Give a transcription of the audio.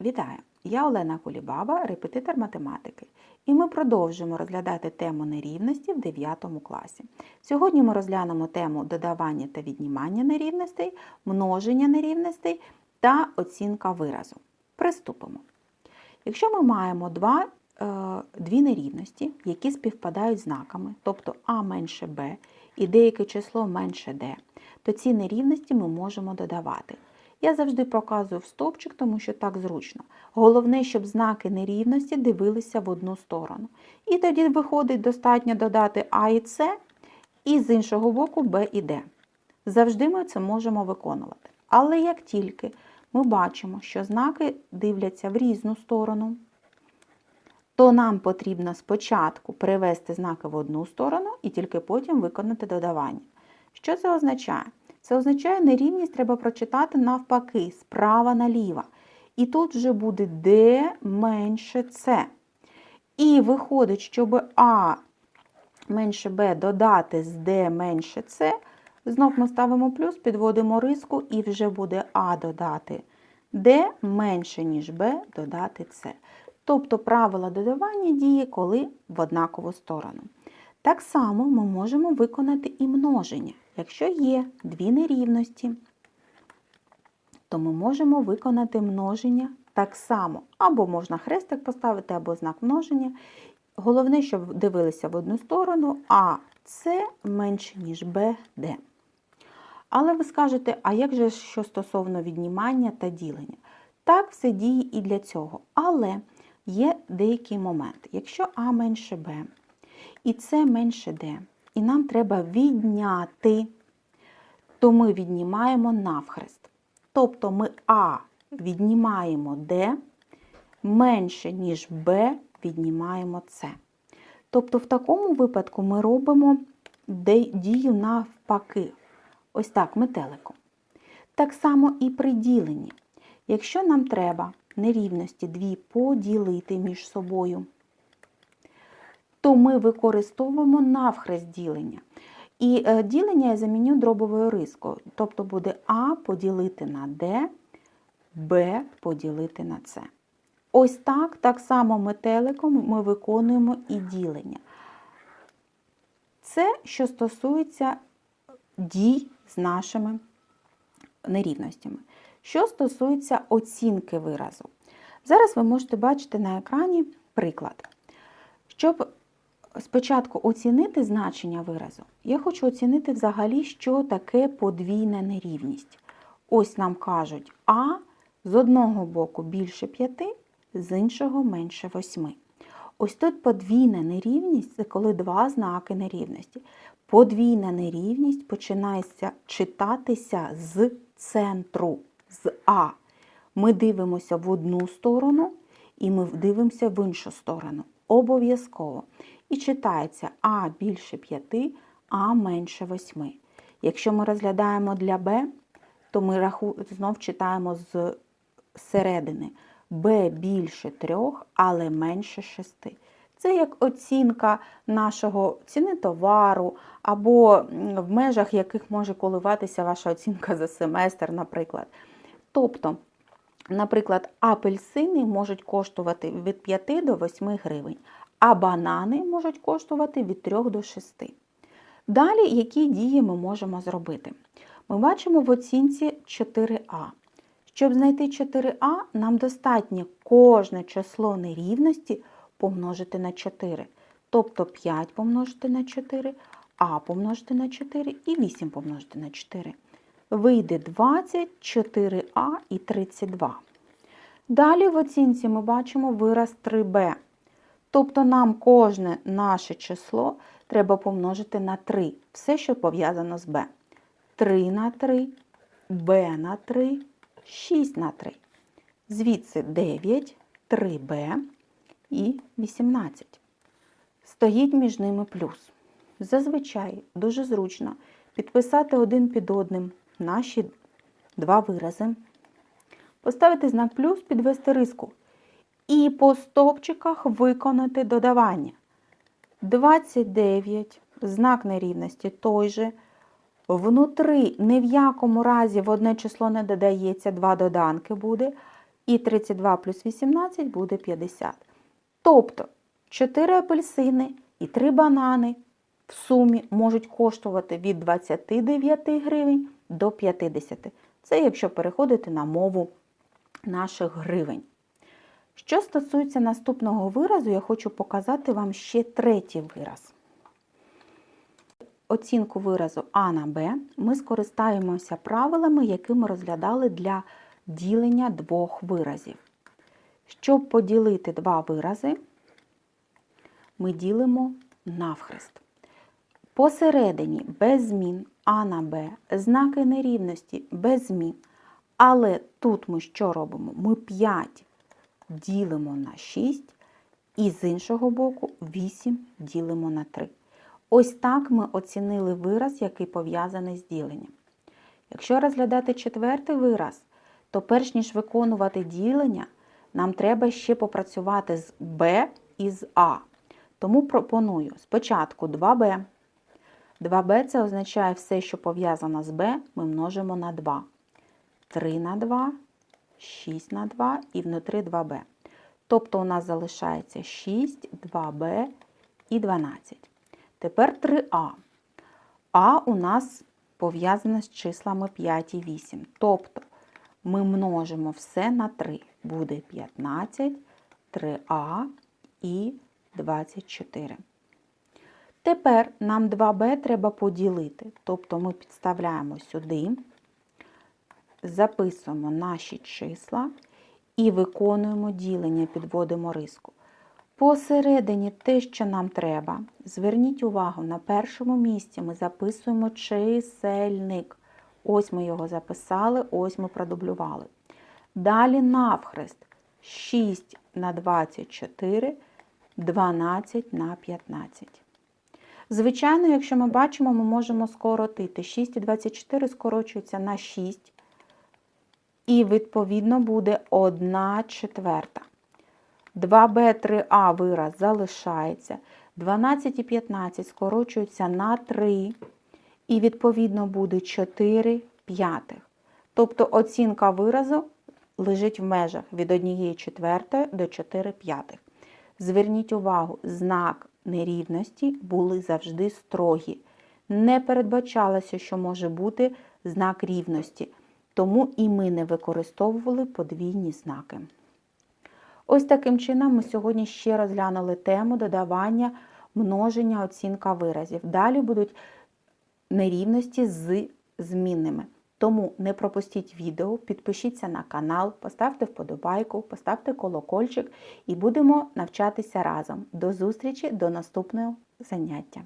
Вітаю! Я Олена Кулібаба, репетитор математики, і ми продовжуємо розглядати тему нерівності в 9 класі. Сьогодні ми розглянемо тему додавання та віднімання нерівностей, множення нерівностей та оцінка виразу. Приступимо. Якщо ми маємо два, е, дві нерівності, які співпадають знаками, тобто а менше b і деяке число менше d, то ці нерівності ми можемо додавати. Я завжди показую в стовпчик, тому що так зручно. Головне, щоб знаки нерівності дивилися в одну сторону. І тоді виходить достатньо додати А і С, і з іншого боку Б і Д. Завжди ми це можемо виконувати. Але як тільки ми бачимо, що знаки дивляться в різну сторону, то нам потрібно спочатку перевести знаки в одну сторону і тільки потім виконати додавання. Що це означає? Це означає, нерівність треба прочитати навпаки, справа наліво. І тут вже буде D менше С. І виходить, щоб А менше Б додати з D менше С, знов ми ставимо плюс, підводимо риску, і вже буде А додати D менше, ніж Б додати С. Тобто правило додавання діє, коли в однакову сторону. Так само ми можемо виконати і множення. Якщо є дві нерівності, то ми можемо виконати множення так само. Або можна хрестик поставити, або знак множення. Головне, щоб дивилися в одну сторону, а це менше, ніж БД. Але ви скажете, а як же що стосовно віднімання та ділення? Так, все діє і для цього. Але є деякий момент. Якщо А менше Б, і С менше Д, і нам треба відняти, то ми віднімаємо навхрест. Тобто ми А віднімаємо Д менше, ніж Б віднімаємо С. Тобто в такому випадку ми робимо дію навпаки. Ось так, метеликом. Так само і при діленні. Якщо нам треба нерівності дві поділити між собою, то ми використовуємо навхрест ділення. І е, ділення я заміню дробовою рискою. Тобто буде А поділити на Д, Б поділити на С. Ось так, так само метеликом ми виконуємо і ділення. Це, що стосується дій з нашими нерівностями. Що стосується оцінки виразу. Зараз ви можете бачити на екрані приклад. Щоб спочатку оцінити значення виразу, я хочу оцінити взагалі, що таке подвійна нерівність. Ось нам кажуть, А з одного боку більше 5, з іншого менше 8. Ось тут подвійна нерівність це коли два знаки нерівності. Подвійна нерівність починається читатися з центру, з А. Ми дивимося в одну сторону і ми дивимося в іншу сторону. Обов'язково. І читається А більше 5, А менше 8. Якщо ми розглядаємо для Б, то ми раху... знов читаємо з середини. Б більше 3, але менше 6. Це як оцінка нашого ціни товару, або в межах яких може коливатися ваша оцінка за семестр, наприклад. Тобто, наприклад, апельсини можуть коштувати від 5 до 8 гривень, а банани можуть коштувати від 3 до 6. Далі, які дії ми можемо зробити? Ми бачимо в оцінці 4А. Щоб знайти 4А, нам достатньо кожне число нерівності помножити на 4. Тобто 5 помножити на 4, А помножити на 4 і 8 помножити на 4. Вийде 20, 4А і 32. Далі в оцінці ми бачимо вираз 3b. Тобто нам кожне наше число треба помножити на 3. Все, що пов'язано з b. 3 на 3, b на 3, 6 на 3. Звідси 9, 3b і 18. Стоїть між ними плюс. Зазвичай дуже зручно підписати один під одним наші два вирази, поставити знак плюс, підвести риску. І по стовпчиках виконати додавання. 29, знак нерівності той же. Внутри ні в якому разі в одне число не додається, два доданки буде. І 32 плюс 18 буде 50. Тобто 4 апельсини і 3 банани в сумі можуть коштувати від 29 гривень до 50. Це якщо переходити на мову наших гривень. Що стосується наступного виразу, я хочу показати вам ще третій вираз. Оцінку виразу А на Б ми скористаємося правилами, які ми розглядали для ділення двох виразів. Щоб поділити два вирази, ми ділимо навхрест. Посередині без змін А на Б, знаки нерівності без змін. Але тут ми що робимо? Ми 5 ділимо на 6 і з іншого боку 8 ділимо на 3. Ось так ми оцінили вираз, який пов'язаний з діленням. Якщо розглядати четвертий вираз, то перш ніж виконувати ділення, нам треба ще попрацювати з b і з А. Тому пропоную спочатку 2b. 2b це означає все, що пов'язано з b, ми множимо на 2. 3 на 2, 6 на 2 і внутрі 2b. Тобто у нас залишається 6, 2b і 12. Тепер 3а. А у нас пов'язане з числами 5 і 8. Тобто ми множимо все на 3. Буде 15, 3а і 24. Тепер нам 2b треба поділити. Тобто ми підставляємо сюди, записуємо наші числа і виконуємо ділення, підводимо риску. Посередині те, що нам треба, зверніть увагу, на першому місці ми записуємо чисельник. Ось ми його записали, ось ми продублювали. Далі навхрест 6 на 24, 12 на 15. Звичайно, якщо ми бачимо, ми можемо скоротити. 6 і 24 скорочується на 6. І, відповідно, буде 1 четверта. 2b3a вираз залишається. 12 і 15 скорочуються на 3. І, відповідно, буде 4 п'ятих. Тобто оцінка виразу лежить в межах від 1 четвертої до 4 п'ятих. Зверніть увагу, знак нерівності були завжди строгі. Не передбачалося, що може бути знак рівності, тому і ми не використовували подвійні знаки. Ось таким чином ми сьогодні ще розглянули тему додавання, множення, оцінка виразів. Далі будуть нерівності з змінними. Тому не пропустіть відео, підпишіться на канал, поставте вподобайку, поставте колокольчик і будемо навчатися разом. До зустрічі, до наступного заняття.